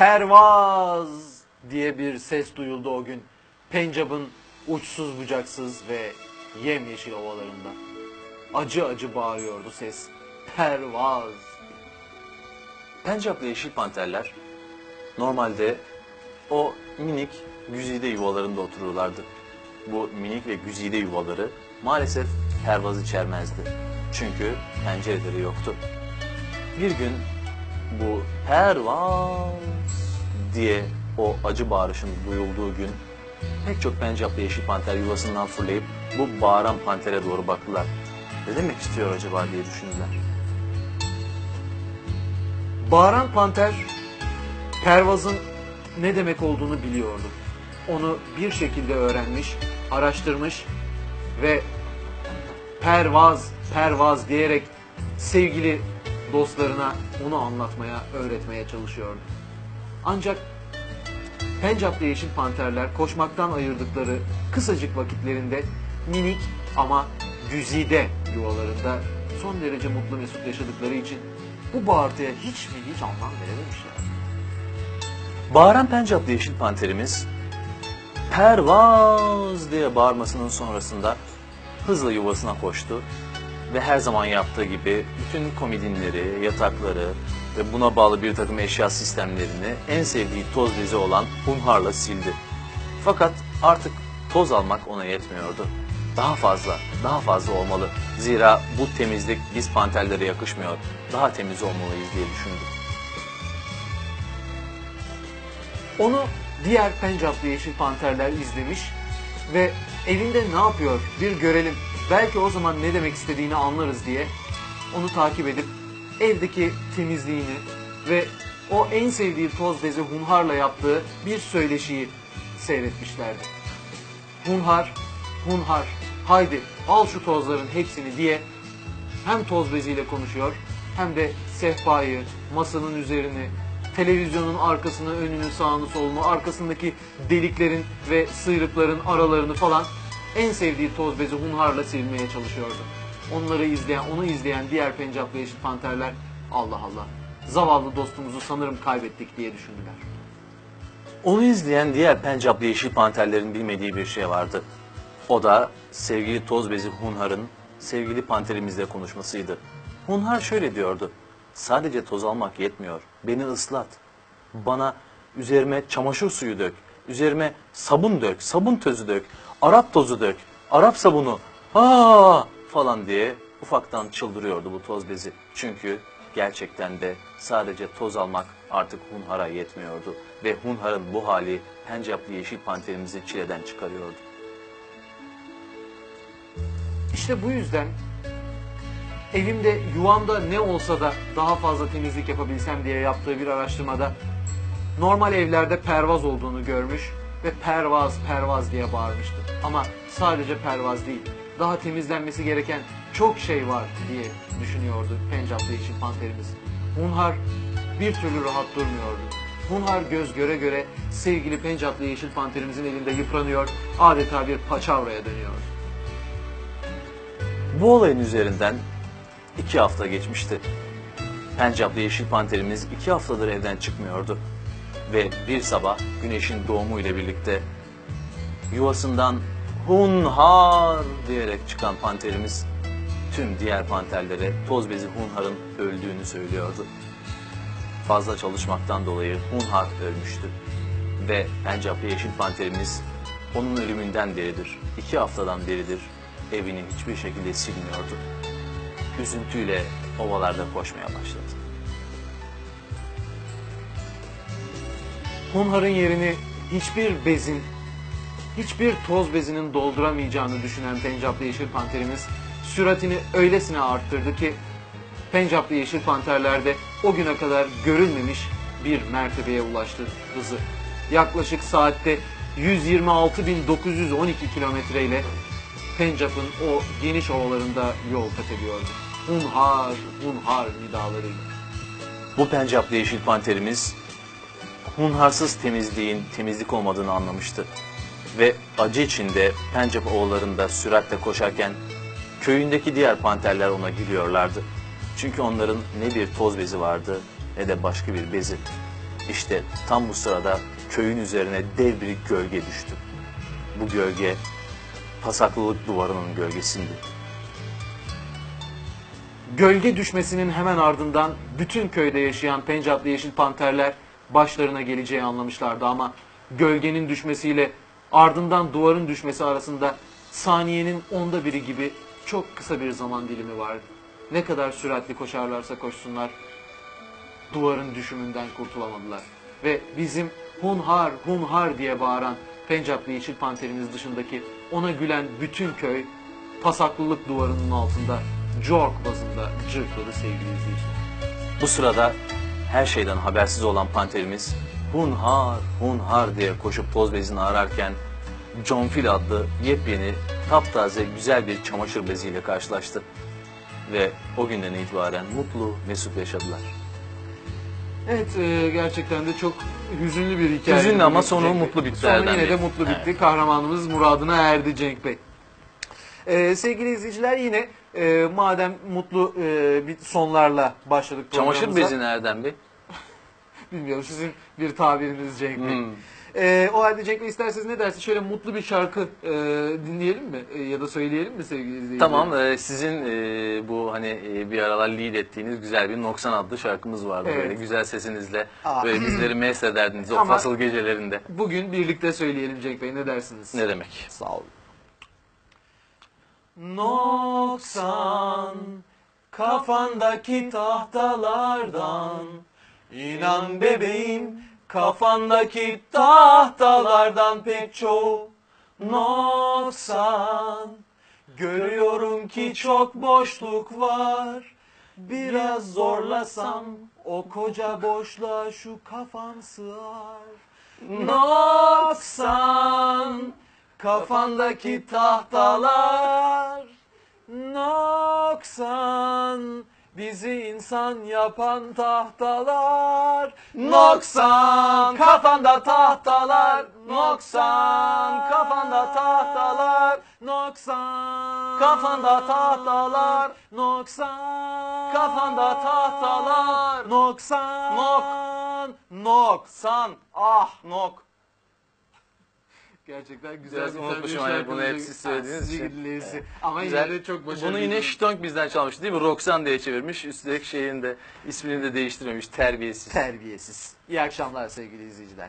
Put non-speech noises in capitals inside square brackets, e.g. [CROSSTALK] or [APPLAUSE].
pervaz diye bir ses duyuldu o gün. Pencap'ın uçsuz bucaksız ve yemyeşil ovalarında. Acı acı bağırıyordu ses. Pervaz. Pencaplı yeşil panterler normalde o minik güzide yuvalarında otururlardı. Bu minik ve güzide yuvaları maalesef pervaz içermezdi. Çünkü pencereleri yoktu. Bir gün bu pervaz diye o acı bağırışın duyulduğu gün pek çok pencaplı yeşil panter yuvasından fırlayıp bu bağıran pantere doğru baktılar. Ne demek istiyor acaba diye düşündüler. Bağıran panter pervazın ne demek olduğunu biliyordu. Onu bir şekilde öğrenmiş, araştırmış ve pervaz, pervaz diyerek sevgili dostlarına onu anlatmaya, öğretmeye çalışıyordu. Ancak Pencaplı yeşil panterler koşmaktan ayırdıkları kısacık vakitlerinde minik ama güzide yuvalarında son derece mutlu mesut yaşadıkları için bu bağırtıya hiç mi hiç anlam verememişler. Bağıran pencaplı yeşil panterimiz pervaz diye bağırmasının sonrasında hızla yuvasına koştu ve her zaman yaptığı gibi bütün komodinleri, yatakları ve buna bağlı bir takım eşya sistemlerini en sevdiği toz bezi olan hunharla sildi. Fakat artık toz almak ona yetmiyordu. Daha fazla, daha fazla olmalı. Zira bu temizlik biz panterlere yakışmıyor. Daha temiz olmalıyız diye düşündü. Onu diğer Pencaplı yeşil panterler izlemiş ve evinde ne yapıyor bir görelim. Belki o zaman ne demek istediğini anlarız diye onu takip edip evdeki temizliğini ve o en sevdiği toz bezi Hunhar'la yaptığı bir söyleşiyi seyretmişlerdi. Hunhar, Hunhar, haydi al şu tozların hepsini diye hem toz beziyle konuşuyor hem de sehpayı, masanın üzerini, televizyonun arkasını, önünü, sağını, solunu, arkasındaki deliklerin ve sıyrıkların aralarını falan en sevdiği toz bezi hunharla silmeye çalışıyordu. Onları izleyen, onu izleyen diğer Pencaplı Yeşil Panterler Allah Allah zavallı dostumuzu sanırım kaybettik diye düşündüler. Onu izleyen diğer Pencaplı yeşil panterlerin bilmediği bir şey vardı. O da sevgili toz bezi Hunhar'ın sevgili panterimizle konuşmasıydı. Hunhar şöyle diyordu. Sadece toz almak yetmiyor. Beni ıslat. Bana üzerime çamaşır suyu dök. Üzerime sabun dök, sabun tözü dök. Arap tozu dök. Arap sabunu. Aa falan diye ufaktan çıldırıyordu bu toz bezi. Çünkü gerçekten de sadece toz almak artık Hunhar'a yetmiyordu. Ve Hunhar'ın bu hali Pencaplı yeşil panterimizi çileden çıkarıyordu. İşte bu yüzden evimde yuvamda ne olsa da daha fazla temizlik yapabilsem diye yaptığı bir araştırmada normal evlerde pervaz olduğunu görmüş ve pervaz pervaz diye bağırmıştı. Ama sadece pervaz değil, daha temizlenmesi gereken çok şey var diye düşünüyordu Pencaplı Yeşil Panterimiz. Hunhar bir türlü rahat durmuyordu. Hunhar göz göre göre sevgili Pencaplı Yeşil Panterimizin elinde yıpranıyor, adeta bir paçavraya dönüyordu. Bu olayın üzerinden iki hafta geçmişti. Pencaplı yeşil panterimiz iki haftadır evden çıkmıyordu. Ve bir sabah güneşin doğumu ile birlikte yuvasından Hunhar diyerek çıkan panterimiz tüm diğer panterlere toz bezi Hunhar'ın öldüğünü söylüyordu. Fazla çalışmaktan dolayı Hunhar ölmüştü. Ve Pencaplı yeşil panterimiz onun ölümünden beridir, iki haftadan beridir evini hiçbir şekilde silmiyordu. Üzüntüyle ovalarda koşmaya başladı. Hunhar'ın yerini hiçbir bezin, hiçbir toz bezinin dolduramayacağını düşünen Pencaplı Yeşil Panterimiz süratini öylesine arttırdı ki Pencaplı Yeşil Panterler'de o güne kadar görülmemiş bir mertebeye ulaştı hızı. Yaklaşık saatte 126.912 kilometre ile Pencap'ın o geniş ovalarında yol kat ediyordu. Hunhar, hunhar nidalarıyla. Bu Pencaplı yeşil panterimiz hunharsız temizliğin temizlik olmadığını anlamıştı. Ve acı içinde Pencap ovalarında süratle koşarken köyündeki diğer panterler ona gülüyorlardı. Çünkü onların ne bir toz bezi vardı ne de başka bir bezi. İşte tam bu sırada köyün üzerine dev bir gölge düştü. Bu gölge pasaklılık duvarının gölgesiydi. Gölge düşmesinin hemen ardından bütün köyde yaşayan Pencaplı Yeşil Panterler başlarına geleceği anlamışlardı ama gölgenin düşmesiyle ardından duvarın düşmesi arasında saniyenin onda biri gibi çok kısa bir zaman dilimi vardı. Ne kadar süratli koşarlarsa koşsunlar duvarın düşümünden kurtulamadılar. Ve bizim hunhar hunhar diye bağıran Pencaplı Yeşil Panterimiz dışındaki ona gülen bütün köy pasaklılık duvarının altında Jork bazında cırtladı sevgili izleyiciler. Bu sırada her şeyden habersiz olan panterimiz hunhar hunhar diye koşup toz bezini ararken John Phil adlı yepyeni taptaze güzel bir çamaşır beziyle karşılaştı. Ve o günden itibaren mutlu mesut yaşadılar. Evet e, gerçekten de çok hüzünlü bir hikaye. Hüzünlü ama Cenk sonu Bey. mutlu bitti Sonu yine de mutlu bitti. Evet. Kahramanımız muradına erdi Cenk Bey. E, sevgili izleyiciler yine e, madem mutlu e, bir sonlarla başladık Çamaşır programımıza. bezi nereden bir? [LAUGHS] Bilmiyorum sizin bir tabiriniz Cenk Bey. Hmm. Ee, o halde Cenk Bey isterseniz ne dersin? Şöyle mutlu bir şarkı e, dinleyelim mi? E, ya da söyleyelim mi sevgili izleyiciler? Tamam e, sizin e, bu hani e, bir aralar lead ettiğiniz güzel bir Noksan adlı şarkımız vardı. Evet. Böyle güzel sesinizle Aa. böyle bizleri mest ederdiniz o Ama- fasıl gecelerinde. Bugün birlikte söyleyelim Cenk Bey ne dersiniz? Ne demek? Sağ olun. Noksan kafandaki tahtalardan. İnan bebeğim kafandaki tahtalardan pek çoğu. Noksan Görüyorum ki çok boşluk var. Biraz zorlasam o koca boşluğa şu kafam sığar. Noksan kafandaki tahtalar Noksan. Bizi insan yapan tahtalar Noksan. Kafanda tahtalar Noksan. Kafanda tahtalar Noksan. Kafanda tahtalar Noksan. Kafanda tahtalar Noksan. Nok. Noksan. Ah nok Gerçekten güzel Biraz bir unutmuşum hani bunu hep siz söylediğiniz için. dinleyesi. Evet. Ama Güzel. yine de çok başarılı. Bunu yine Ştonk bizden çalmış değil mi? Roxanne diye çevirmiş. Üstelik şeyin de ismini de değiştirmemiş. Terbiyesiz. terbiyesiz. İyi akşamlar sevgili izleyiciler.